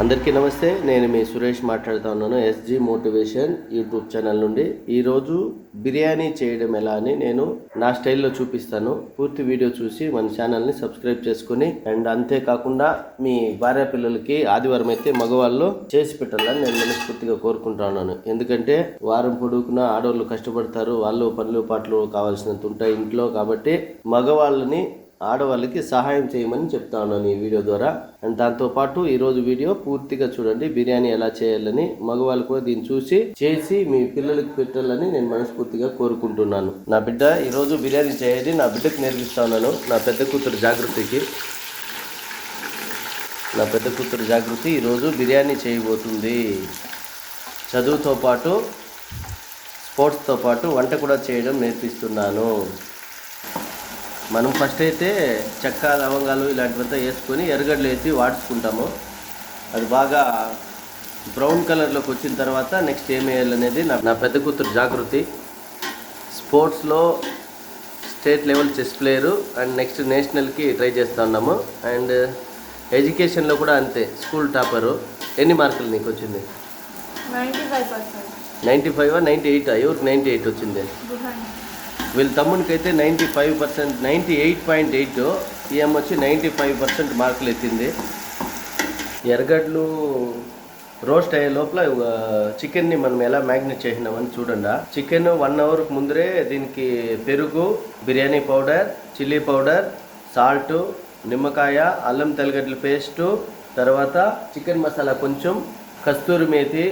అందరికీ నమస్తే నేను మీ సురేష్ మాట్లాడుతా ఉన్నాను ఎస్జీ మోటివేషన్ యూట్యూబ్ ఛానల్ నుండి. ఈరోజు బిర్యానీ చేయడం ఎలా అని నేను నా స్టైల్లో చూపిస్తాను. పూర్తి వీడియో చూసి మన ఛానల్ని సబ్స్క్రైబ్ చేసుకుని అండ్ అంతేకాకుండా మీ భార్య పిల్లలకి ఆదివారం అయితే మగవాళ్ళు చేసి పెట్టాలని నేను మనస్ఫూర్తిగా కోరుకుంటా ఉన్నాను. ఎందుకంటే వారం పొడుగున ఆడవాళ్ళు కష్టపడతారు వాళ్ళు పనులు పాటలు కావాల్సినంత ఉంటాయి ఇంట్లో కాబట్టి మగవాళ్ళని ఆడవాళ్ళకి సహాయం చేయమని చెప్తా ఉన్నాను ఈ వీడియో ద్వారా. అండ్ దాంతోపాటు ఈరోజు వీడియో పూర్తిగా చూడండి బిర్యానీ ఎలా చేయాలని మగవాళ్ళు కూడా దీన్ని చూసి చేసి మీ పిల్లలకి పెట్టాలని నేను మనస్ఫూర్తిగా కోరుకుంటున్నాను. నా బిడ్డ ఈరోజు బిర్యానీ చేయాలి నా బిడ్డకు నేర్పిస్తా ఉన్నాను నా పెద్ద కూతురు జాగృతికి నా పెద్ద కూతురు జాగృతి ఈరోజు బిర్యానీ చేయబోతుంది. చదువుతో పాటు స్పోర్ట్స్తో పాటు వంట కూడా చేయడం నేర్పిస్తున్నాను. మనం ఫస్ట్ అయితే చెక్క లవంగాలు ఇలాంటివంతా వేసుకొని ఎర్రగడ్డలు వేసి వాడుచుకుంటాము అది బాగా బ్రౌన్ కలర్లోకి వచ్చిన తర్వాత నెక్స్ట్ ఏం వేయాలనేది నా నా పెద్ద కూతురు జాగృతి. స్పోర్ట్స్లో state level chess player and next నేషనల్కి try చేస్తూ ఉన్నాము. అండ్ ఎడ్యుకేషన్లో కూడా అంతే స్కూల్ టాపరు ఎన్ని మార్కులు నీకు వచ్చింది? Ninety five ninety five ninety eight ఎవరికి నైంటీ ఎయిట్ వచ్చింది వీళ్ళ తమ్మునికి అయితే ninety five percent ninety eight point eight EM వచ్చి నైంటీ ఫైవ్ పర్సెంట్ మార్కులు ఎత్తింది. ఎర్రగడ్డలు రోస్ట్ అయ్యే లోపల చికెన్ని మనం ఎలా మ్యాగ్నేట్ చేసినామని చూడండి. చికెన్ వన్ అవర్కి ముందరే దీనికి పెరుగు biryani powder chilli powder salt నిమ్మకాయ అల్లం తెల్లగడ్డల పేస్టు తర్వాత చికెన్ మసాలా కొంచెం కస్తూరి మేతి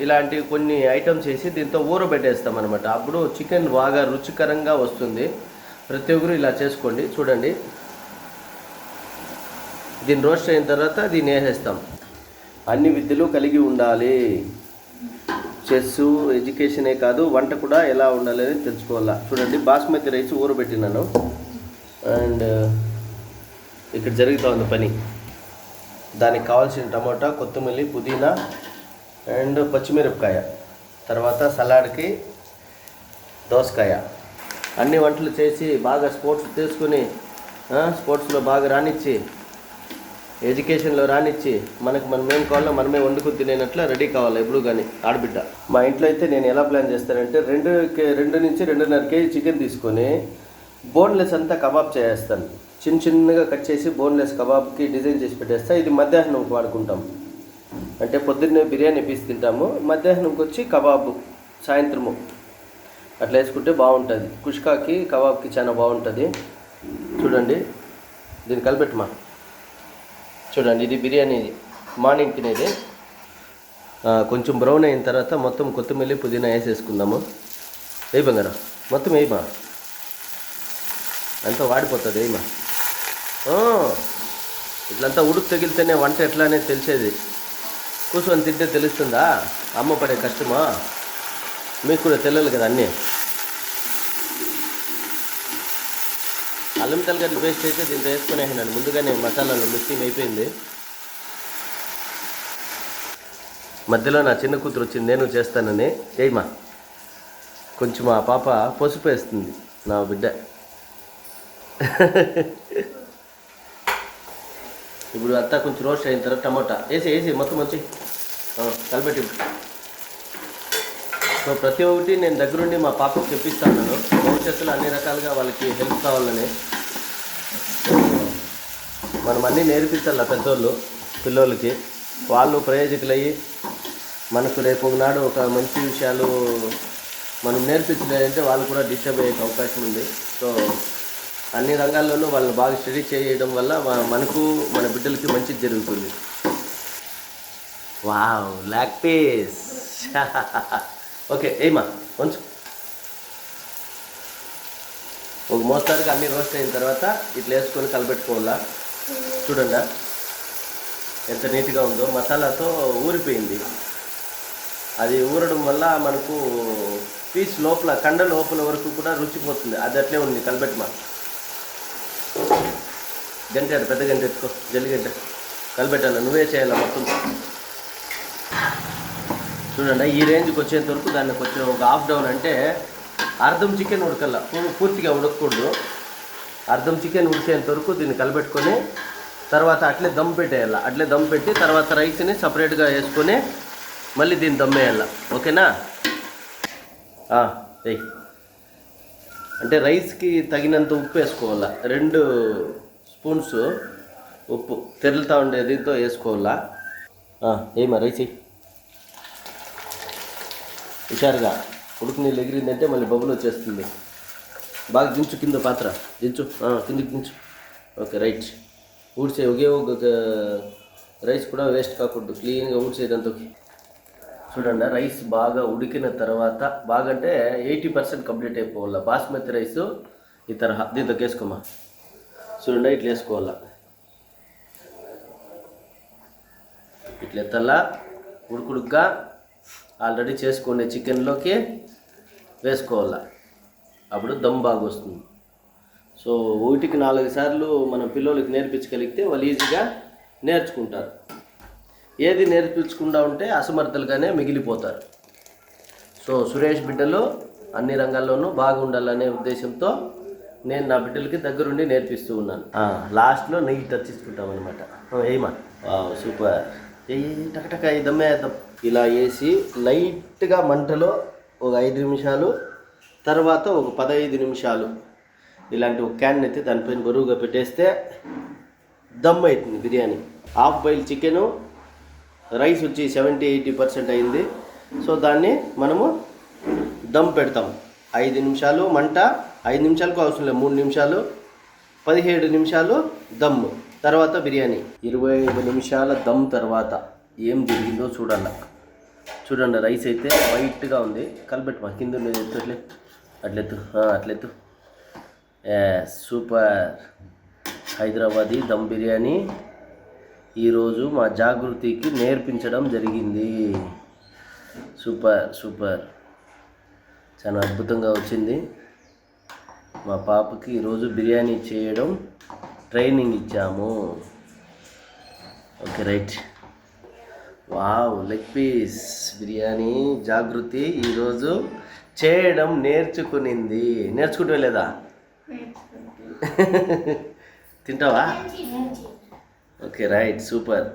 ఇలాంటి కొన్ని ఐటమ్స్ వేసి దీంతో ఊరబెట్టేస్తాం అనమాట అప్పుడు చికెన్ బాగా రుచికరంగా వస్తుంది. ప్రతి ఒక్కరు ఇలా చేసుకోండి. చూడండి. దీన్ని రోస్ట్ అయిన తర్వాత దీన్ని వేసేస్తాం. అన్ని విద్యలు కలిగి ఉండాలి. చెస్ ఎడ్యుకేషనే కాదు వంట కూడా ఎలా ఉండాలి అనేది తెలుసుకోవాలా. చూడండి బాస్మతి రైస్ ఊరబెట్టినాను. అండ్ ఇక్కడ జరుగుతూ ఉంది పని. దానికి కావాల్సిన టమాటా కొత్తిమల్లి పుదీనా అండ్ పచ్చిమిరపకాయ తర్వాత సలాడ్కి దోసకాయ. అన్ని వంటలు చేసి బాగా స్పోర్ట్స్ తీసుకుని స్పోర్ట్స్లో బాగా రానిచ్చి ఎడ్యుకేషన్లో రానిచ్చి మనకు మనం ఏం కావాలో మనమే వండుకుని తినేనట్లు రెడీ కావాలి ఎప్పుడు కానీ ఆడబిడ్డ. మా ఇంట్లో అయితే నేను ఎలా ప్లాన్ చేస్తానంటే రెండు కే- రెండు నుంచి రెండున్నర కేజీ చికెన్ తీసుకొని బోన్లెస్ అంతా కబాబ్ చేసేస్తాను. చిన్న చిన్నగా కట్ చేసి బోన్లెస్ కబాబ్కి డిజైన్ చేసి పెట్టేస్తా. ఇది మధ్యాహ్నం వాడుకుంటాం. అంటే పొద్దున్నే బిర్యానీ పీస్ తింటాము మధ్యాహ్నంకి వచ్చి కబాబు సాయంత్రము. అట్లా వేసుకుంటే బాగుంటుంది. కుష్కాకి కబాబ్కి చాలా బాగుంటుంది. చూడండి దీన్ని కలిపెట్టమా? చూడండి ఇది బిర్యానీ మార్నింగ్ తినేది. కొంచెం బ్రౌన్ అయిన తర్వాత మొత్తం కొత్తిమల్లి పుదీనా వేసేసుకుందాము. ఏ బంగారం మొత్తం వేయమా? అంతా వాడిపోతుంది ఏమా ఇట్లంతా ఉడుకు తగిలితేనే వంట ఎట్లా అనేది తెలిసేది. కూర్చొని తింటే తెలుస్తుందా? అమ్మ పడే కష్టమా? మీకు కూడా తెలియదు కదా అన్నీ? అల్లం తెల్లగడ్డ పేస్ట్ అయితే దీంతో వేసుకునేసినాను ముందుగానే మసాలాలో మిక్సింగ్ అయిపోయింది. మధ్యలో నా చిన్న కూతురు వచ్చింది నేను చేస్తానని. చేయమా కొంచెం ఆ పాప పసుపు వేస్తుంది నా బిడ్డ. ఇప్పుడు అంతా కొంచెం రోస్ట్ అయిన తర్వాత టమాటా. వేసి వేసి మొత్తం వచ్చి. కలిపెట్టి సో ప్రతి ఒక్కటి నేను దగ్గరుండి మా పాపకు చెప్పిస్తాను భవిష్యత్తులో అన్ని రకాలుగా వాళ్ళకి హెల్ప్ కావాలని. మనం అన్నీ నేర్పించాలి పెద్దోళ్ళు పిల్లోళ్ళకి? వాళ్ళు ప్రయోజకులయ్యి. మనకు రేపు నాడు ఒక మంచి విషయాలు మనం నేర్పించలేదంటే వాళ్ళు కూడా డిస్టర్బ్ అయ్యే అవకాశం ఉంది. సో అన్ని రంగాల్లోనూ వాళ్ళని బాగా స్టడీ చేయడం వల్ల మనకు మన బిడ్డలకి మంచి జరుగుతుంది. Wow lock piece. ఓకే ఏమా కొంచెం ఒక మోస్తారుగా అన్ని రోస్ట్ అయిన తర్వాత ఇట్లా వేసుకొని కలపెట్టుకోవాలా చూడండి. ఎంత నీట్గా ఉందో. మసాలాతో ఊరిపోయింది. అది ఊరడం వల్ల మనకు పీస్ లోపల కండ లోపల వరకు కూడా రుచిపోతుంది అది అట్లే ఉంది కలపెట్టమా గంట పెద్ద గంట ఎత్తుకో. జల్లి గంట. నువ్వే చేయాలి మొత్తం? చూడండి ఈ రేంజ్కి వచ్చేంత వరకు దాన్ని కొంచెం ఒక హాఫ్ డౌన్ అంటే అర్ధం చికెన్ ఉడకల్లా. పూర్తిగా ఉడకకూడదు. అర్ధం చికెన్ ఉడికేంత వరకు దీన్ని కలబెట్టుకొని తర్వాత అట్లే దమ్ పెట్టేయాల. అట్లే దమ్ పెట్టి తర్వాత రైస్ని సపరేట్గా వేసుకొని మళ్ళీ దీన్ని దమ్మేయాల ఓకేనా? ఎయ్ అంటే రైస్కి తగినంత ఉప్పు వేసుకోవాలా. రెండు స్పూన్స్ ఉప్పు. తెరులుతూ ఉండే దీంతో వేసుకోవాలా. ఏమా రైస్ ఎయ్. హుషారుగా ఉడుకు నీళ్ళు ఎగిరిందంటే మళ్ళీ బబుల్ వచ్చేస్తుంది. బాగా దించు కింద పాత్ర. దించు. కిందకి దించు. Okay right. ఊడ్చే ఒకే ఒక రైస్ కూడా వేస్ట్ కాకూడదు. క్లీన్గా ఊడ్చేదంతకి చూడండి రైస్ బాగా ఉడికిన తర్వాత బాగా అంటే ఎయిటీ పర్సెంట్ కంప్లీట్ అయిపోవాల. బాస్మతి రైస్ ఈ తరహా. దీంతో వేసుకోమా? చూడండి ఇట్లా వేసుకోవాలా. ఇట్లా ఎత్తల్లా. ఉడుకుడుగ్గా ఆల్రెడీ చేసుకునే చికెన్లోకి వేసుకోవాలా? అప్పుడు దమ్ బాగా వస్తుంది. సో ఒకటికి నాలుగు సార్లు మనం పిల్లలకి నేర్పించగలిగితే వాళ్ళు ఈజీగా నేర్చుకుంటారు. ఏది నేర్పించకుండా ఉంటే అసమర్థలుగానే మిగిలిపోతారు. సో సురేష్ బిడ్డలు అన్ని రంగాల్లోనూ బాగుండాలనే ఉద్దేశంతో నేను నా బిడ్డలకి దగ్గరుండి నేర్పిస్తూ ఉన్నాను. లాస్ట్లో నెయ్యి టచ్ ఇచ్చుకుంటాం అనమాట ఏమా సూపర్. ఏ టకటక వేద్దాం ఇలా వేసి లైట్గా మంటలో ఒక ఐదు నిమిషాలు తర్వాత ఒక పదహైదు నిమిషాలు ఇలాంటి ఒక క్యాన్ ఎత్తి దానిపైన బరువుగా పెట్టేస్తే దమ్ అవుతుంది biryani. Half boil chicken rice వచ్చి సెవెంటీ ఎయిటీ పర్సెంట్ అయింది. సో దాన్ని మనము దమ్ పెడతాం. ఐదు నిమిషాలు మంట ఐదు నిమిషాలకు అవసరం లేదు మూడు నిమిషాలు పదిహేడు నిమిషాలు దమ్. తర్వాత బిర్యానీ. ఇరవై ఐదు నిమిషాల దమ్ తర్వాత ఏం జరిగిందో చూడాలి. చూడండి రైస్ అయితే వైట్గా ఉంది. కలిపెట్టు మా కింద నేను ఎత్తు అట్లే. అట్లెత్తు అట్లెత్తు. సూపర్. హైదరాబాదీ దమ్ బిర్యానీ. ఈరోజు మా జాగృతికి నేర్పించడం జరిగింది. Super super. చాలా అద్భుతంగా వచ్చింది. మా పాపకి ఈరోజు బిర్యానీ చేయడం ట్రైనింగ్ ఇచ్చాము. Okay right. Wow leg piece biryani Jagruti ఈరోజు చేయడం నేర్చుకునింది. నేర్చుకుంటే లేదా? తింటావా? Okay right super.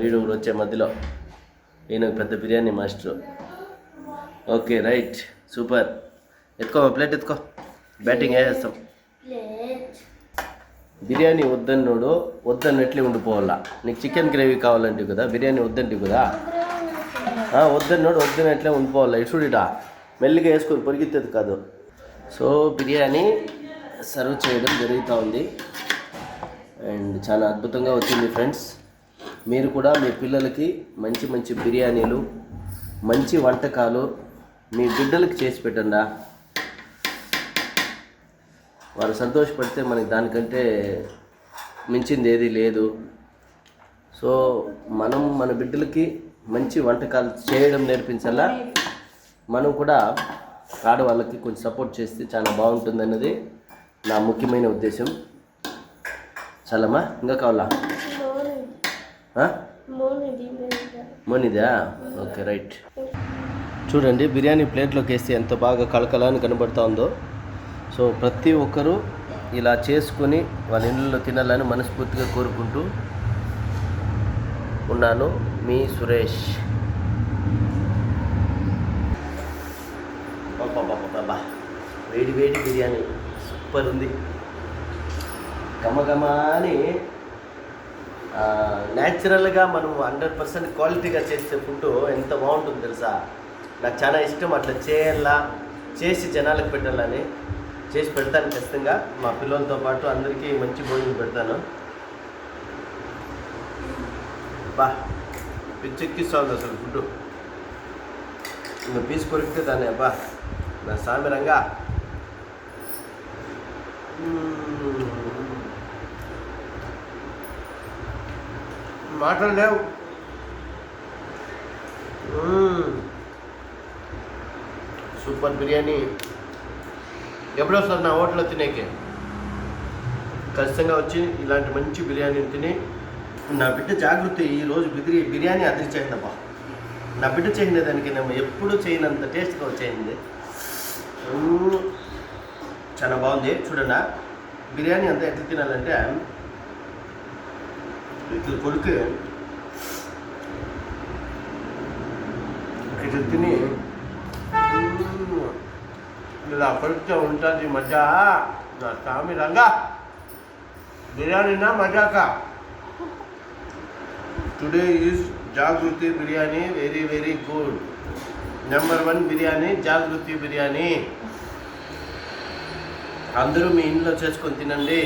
వీడు కూడా వచ్చే మధ్యలో. ఈయన పెద్ద biryani master. Okay right super. ఎత్తుకో ప్లేట్ ఎత్తుకో. బ్యాటింగ్ వేసేస్తాం. బిర్యానీ వద్దన్నోడు వద్దన్నట్లే ఉండిపోవాలా. నీకు చికెన్ గ్రేవీ కావాలంటే కదా బిర్యానీ వద్దంటే కదా? వద్దన్నోడు వద్దనట్లే ఉండిపోవాలా. ఇటుడిటా మెల్లిగా వేసుకొని పొరిగితేది కాదు. సో బిర్యానీ సర్వ్ చేయడం జరుగుతూ ఉంది. అండ్ చాలా అద్భుతంగా వచ్చింది ఫ్రెండ్స్. మీరు కూడా మీ పిల్లలకి మంచి మంచి బిర్యానీలు మంచి వంటకాలు మీ బిడ్డలకు చేసి పెట్టండా. వారు సంతోషపడితే మనకి దానికంటే మించింది ఏది లేదు. సో మనం మన బిడ్డలకి మంచి వంటకాలు చేయడం నేర్పించాలా? మనం కూడా ఆడవాళ్ళకి కొంచెం సపోర్ట్ చేస్తే చాలా బాగుంటుంది అన్నది నా ముఖ్యమైన ఉద్దేశం. చాలమ్మా ఇంకా కావాలా? మోనిదా? Okay right. చూడండి బిర్యానీ ప్లేట్లోకి వేస్తే ఎంత బాగా కళకళని కనబడుతూ ఉందో. సో ప్రతి ఒక్కరూ ఇలా చేసుకొని వాళ్ళ ఇళ్ళలో తినాలని మనస్ఫూర్తిగా కోరుకుంటూ ఉన్నాను. మీ సురేష్. అబ్బబ్బబ్బబ్బా. వేడి వేడి బిర్యానీ. సూపర్ ఉంది. గమగమ అని న్యాచురల్గా మనం హండ్రెడ్ పర్సెంట్ క్వాలిటీగా చేసే ఫుడ్ ఎంత బాగుంటుంది తెలుసా? నాకు చాలా ఇష్టం అట్లా చేయాలా చేసి జనాలకు పెట్టాలని. చేసి పెడతాను ఖచ్చితంగా. మా పిల్లలతో పాటు అందరికీ మంచి భోజనం పెడతాను. బా పిచ్చెక్కిస్తుంది అసలు ఫుడ్ ఇంకా పీస్ కొరికితే దాన్ని అబ్బా నా సామిరంగా మాటలు లేవు. సూపర్ బిర్యానీ. ఎప్పుడో సార్ నా హోటల్లో తినేకి. ఖచ్చితంగా వచ్చి ఇలాంటి మంచి బిర్యానీని తిని నా బిడ్డ జాగ్రత్త ఈరోజు బిర్యా బిర్యానీ అదిరిచేసిందబ్బా నా బిడ్డ చేసిన దానికి నేను ఎప్పుడు చేయనంత టేస్ట్గా వచ్చేయింది చాలా బాగుంది. చూడండి బిర్యానీ అంతా ఎట్లా తినాలంటే ఇట్లా కొడుకు ఇట్లా తిని ఇలా కొడితే ఉంటుంది మజా. నా స్వామి రంగా. బిర్యానీనా మజాకా? Today is Jagruthi biryani very very good. Number one biryani Jagruthi biryani. అందరూ మీ ఇంట్లో చేసుకొని తినండి.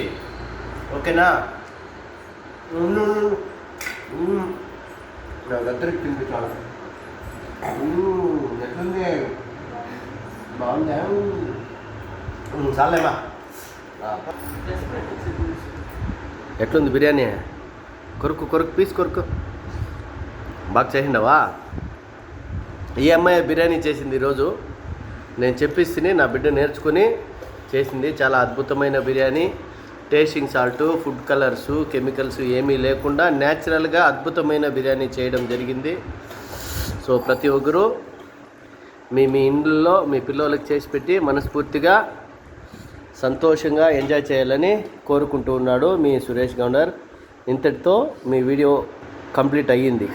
ఓకేనా? నాకు అందరికి తినిపించాలి చాలా ఎట్లుంది? బాగుందా చాలేమా ఎట్లుంది బిర్యానీ? కొరుకు కొరుకు పీస్ కొరుకు. బాగా చేసిండవా? ఈ అమ్మాయి బిర్యానీ చేసింది ఈరోజు. నేను చెప్పిస్తే నా బిడ్డ నేర్చుకుని చేసింది. చాలా అద్భుతమైన biryani. Tasting salt food colours chemicals ఏమీ లేకుండా న్యాచురల్గా అద్భుతమైన బిర్యానీ చేయడం జరిగింది. సో ప్రతి ఒక్కరూ మీ మీ ఇండ్లలో మీ పిల్లలకు చేసి పెట్టి మనస్ఫూర్తిగా సంతోషంగా ఎంజాయ్ చేయాలని కోరుకుంటూ ఉన్నాడు మీ సురేష్ గౌండర్. ఇంతటితో మీ వీడియో కంప్లీట్ అయ్యింది.